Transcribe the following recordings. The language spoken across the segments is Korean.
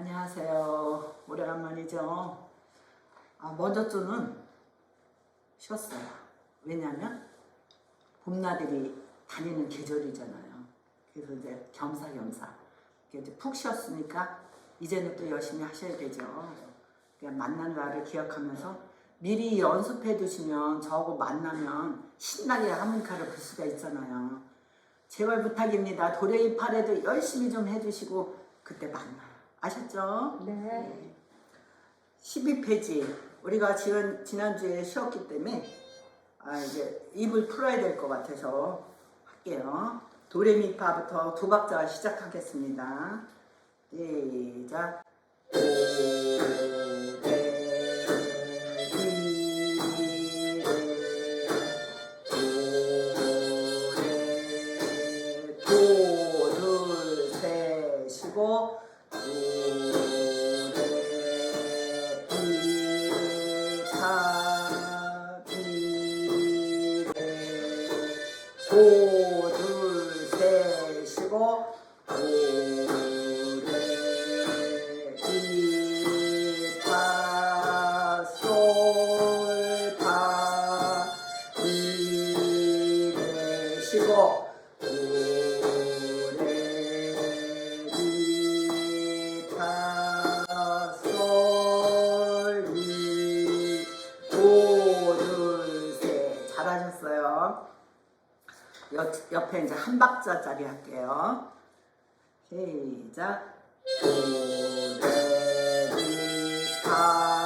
안녕하세요. 오래간만이죠. 아, 먼저 주는 쉬었어요. 왜냐면 봄나들이 다니는 계절이잖아요. 그래서 이제 겸사겸사 이제 푹 쉬었으니까 이제는 또 열심히 하셔야 되죠. 그냥 만난 날을 기억하면서 미리 연습해 두시면 저하고 만나면 신나게 하모니카를 불 수가 있잖아요. 제발 부탁입니다. 도레이 팔에도 열심히 좀 해주시고 그때 만나요. 아셨죠? 네. 12페이지 우리가 지난, 지난주에 쉬었기 때문에 아, 이제 입을 풀어야 될 것 같아서 할게요. 도레미파부터 두 박자 시작하겠습니다. 시작. 옆, 옆에 이제 한 박자짜리 할게요. 시작. 도레미파솔라솔파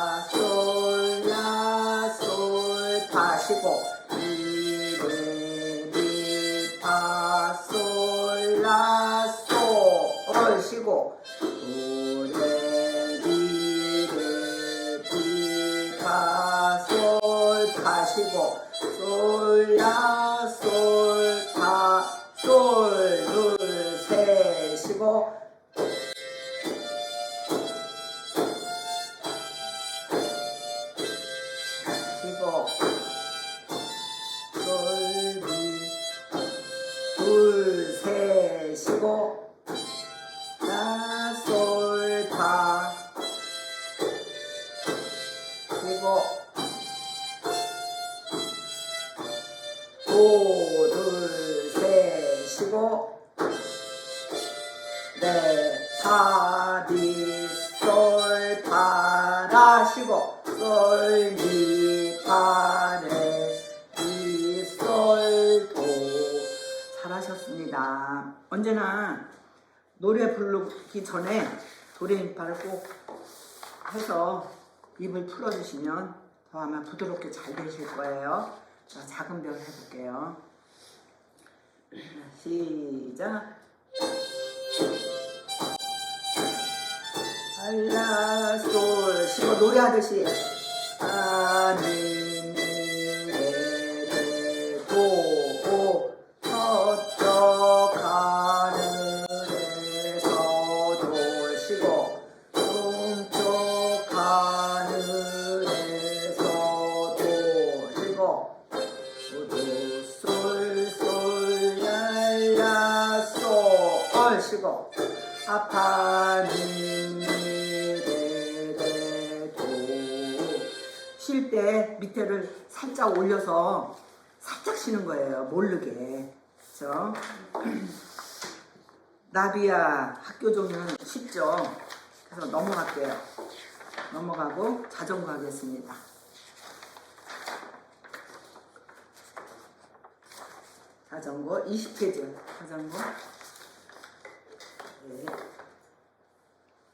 파디솔파라 쉬고 솔미 파레 미솔도 잘하셨습니다. 언제나 노래 부르기 전에 도레미파를 꼭 해서 입을 풀어주시면 더 아마 부드럽게 잘 되실 거예요. 자, 작은 별 해볼게요. 시작. 알라솔 쉬고 노래하듯이. 아니미레도 서쪽 하늘에서도 쉬고 동쪽 하늘에서도 쉬고 솔솔랄라솔 쉬고 아파니 쉴 때 밑에를 살짝 올려서 살짝 쉬는 거예요 모르게. 그렇죠? 나비야 학교 종류는 쉽죠? 그래서 넘어갈게요. 넘어가고 자전거 하겠습니다. 자전거 20페이지. 자전거. 네.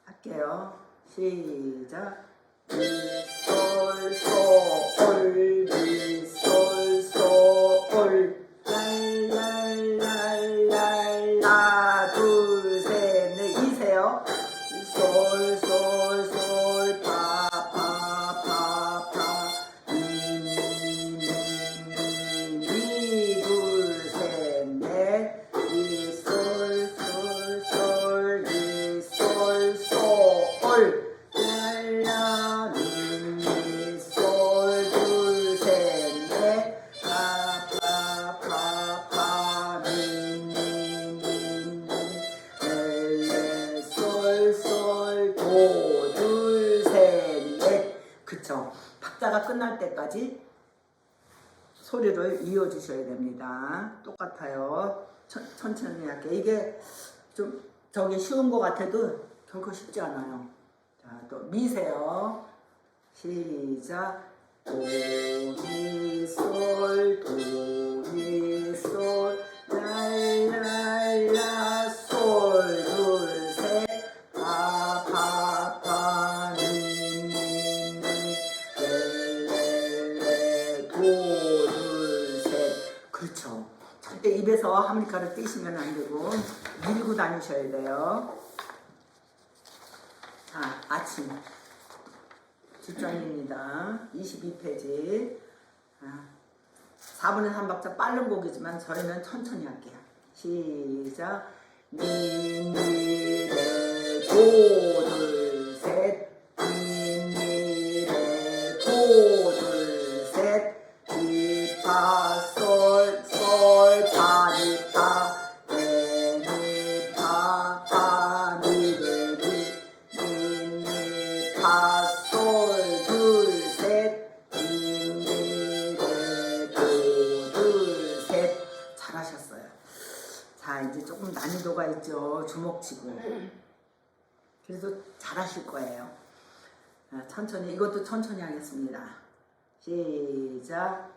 할게요. 시작 미솔소 소리를 이어주셔야 됩니다. 똑같아요. 천, 천천히 할게요. 이게 좀 저기 쉬운 것 같아도 결코 쉽지 않아요. 자, 또 미세요. 시작. 도미솔 도 입에서 하모니카를 떼시면 안 되고 밀고 다니셔야 돼요. 자, 아침. 뒷전입니다. 22페이지. 아, 4분의 3박자 빠른 곡이지만 저희는 천천히 할게요. 시작. 미미레 도둘 천천히 이것도 천천히 하겠습니다. 시작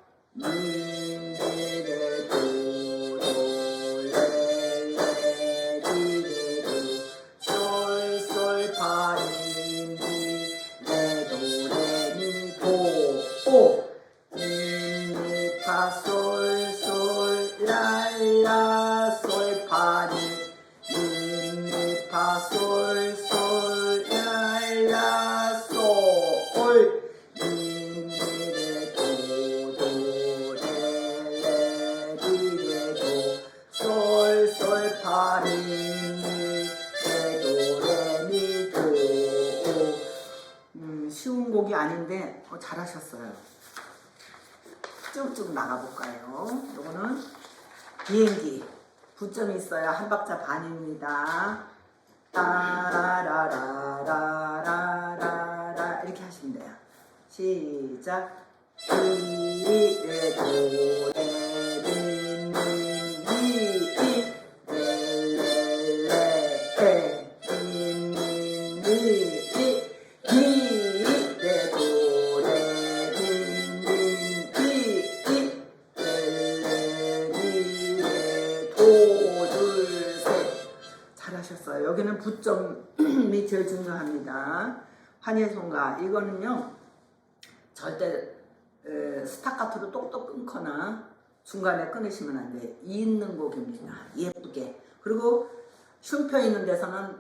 어, 잘하셨어요. 쭉쭉 나가볼까요? 요거는 비행기 부점이 있어야 한 박자 반입니다. 따라라라라라라 이렇게 하시면 돼요. 시작. 잘하셨어요. 여기는 부점이 제일 중요합니다. 환희송가 이거는요 절대 에, 스타카토로 똑똑 끊거나 중간에 끊으시면 안 돼요. 있는 곡입니다. 예쁘게. 그리고 쉼표 있는 데서는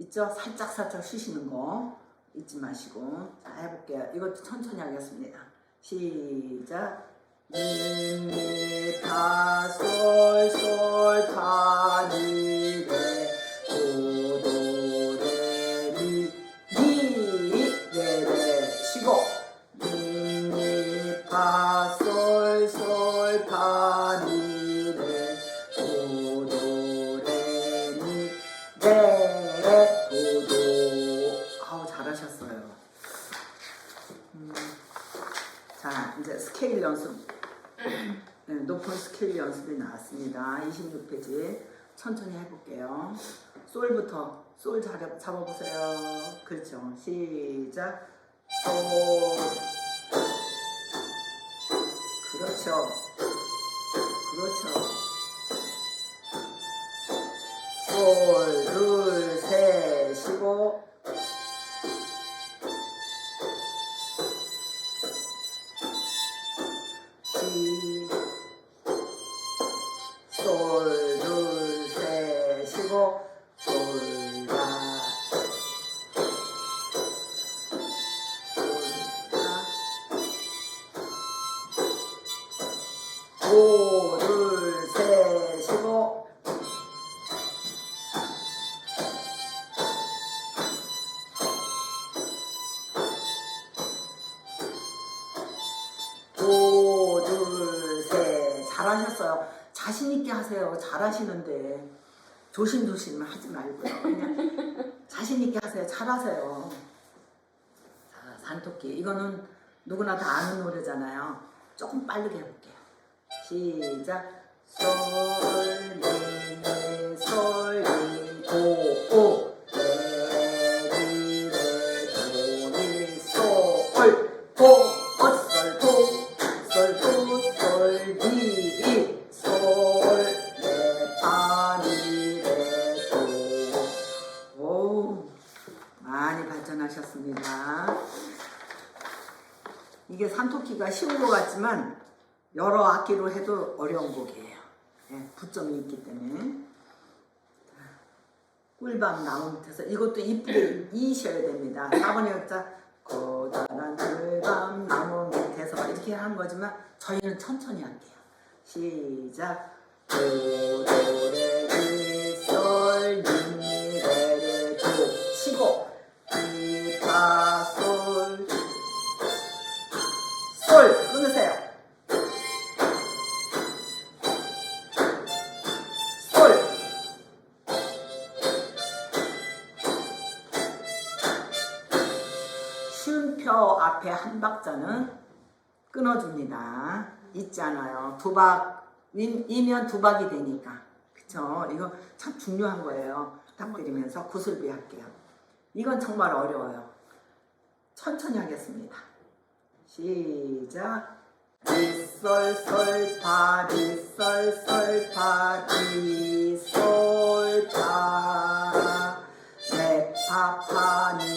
있죠? 살짝 살짝 쉬시는 거 잊지 마시고 자 해볼게요. 이것도 천천히 하겠습니다. 시작. 미미파솔솔파미 26페이지 천천히 해볼게요. 솔부터 솔 잡아, 잡아보세요. 그렇죠. 시작. 솔. 그렇죠. 그렇죠. 솔, 둘, 셋, 쉬고. 솔, 자신있게 하세요. 잘하시는데. 조심조심 하지 말고요. 그냥 자신있게 하세요. 잘하세요. 자, 산토끼. 이거는 누구나 다 아는 노래잖아요. 조금 빠르게 해볼게요. 시작. 솔, 미, 미, 솔, 미, 이게 산토끼가 쉬운 것 같지만 여러 악기로 해도 어려운 곡이에요. 예, 부점이 있기 때문에. 자, 꿀밤 나무 밑에서 이것도 이쁘게 이셔야 됩니다. 4번의 역자 고단한 꿀밤 나무 밑에서 이렇게 하는 거지만 저희는 천천히 할게요. 시작 도레미솔미레 쉼표 앞에 한 박자는 끊어줍니다. 있잖아요. 두박 이면 두박이 되니까 그쵸? 이거 참 중요한 거예요. 부탁드리면서 구슬비 할게요. 이건 정말 어려워요. 천천히 하겠습니다. 시작. 리솔솔파 리솔솔파 리솔파 레파파니 레파파니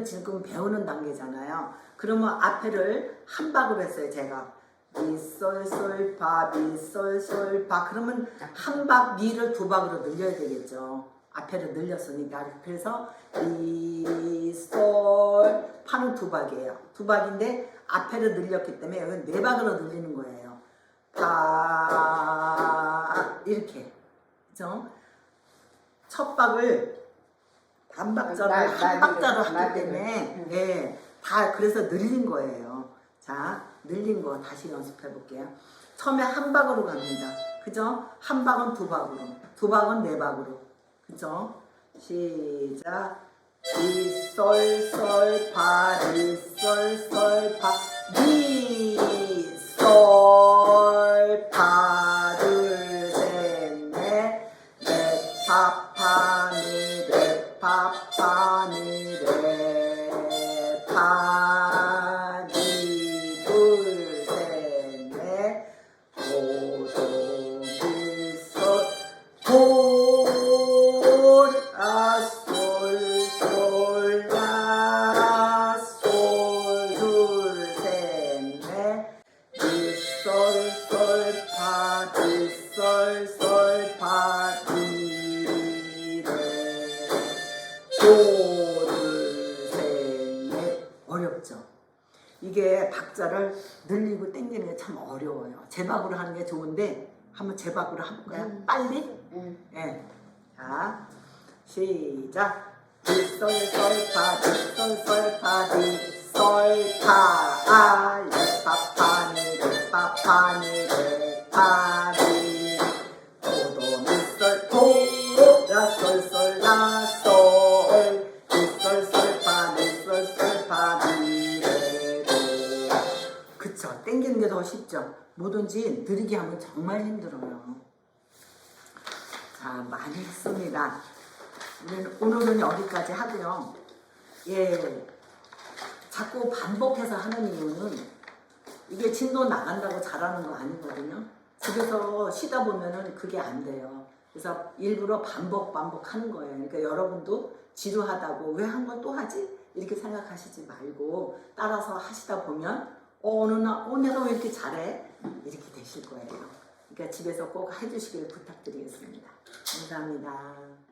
우리는 지금 배우는 단계잖아요. 그러면 앞에를 한 박으로 했어요 제가. 미솔솔파 미솔솔파 그러면 한박 미를 두 박으로 늘려야 되겠죠. 앞에를 늘렸으니까. 그래서 미솔 파는 두 박이에요. 두 박인데 앞에를 늘렸기 때문에 여기 네 박으로 늘리는 거예요. 파 이렇게. 그죠? 첫 박을 반박자를 나- 한 박자로 하기. 때문에 응. 예, 다 그래서 늘린 거예요. 자, 늘린 거 다시 연습해 볼게요. 처음에 한 박으로 갑니다. 그죠? 한 박은 두 박으로, 두 박은 네 박으로. 그죠? 시작. 리솔솔파 리솔솔파 리 레파 도 둘 셋 넷 어렵죠? 이게 박자를 늘리고 땡기는 게 참 어려워요. 제박으로 하는 게 좋은데 한번 제박으로 해볼까요? 음. 빨리? 응. 예. 자, 시작. 디솔솔파 디솔솔파 디솔파 아 레파파니 레파파니 레파니 쉽죠 뭐든지 느리게 하면 정말 힘들어요 자, 많이 했습니다. 오늘은 여기까지 하고요. 예, 자꾸 반복해서 하는 이유는 이게 진도 나간다고 잘하는 거 아니거든요. 집에서 쉬다 보면은 그게 안 돼요. 그래서 일부러 반복 반복 하는 거예요. 그러니까 여러분도 지루하다고 왜 한 번 또 하지? 이렇게 생각하시지 말고 따라서 하시다 보면 어, 어느 날, 어, 내가 왜 이렇게 잘해? 이렇게 되실 거예요. 그러니까 집에서 꼭 해주시길 부탁드리겠습니다. 감사합니다.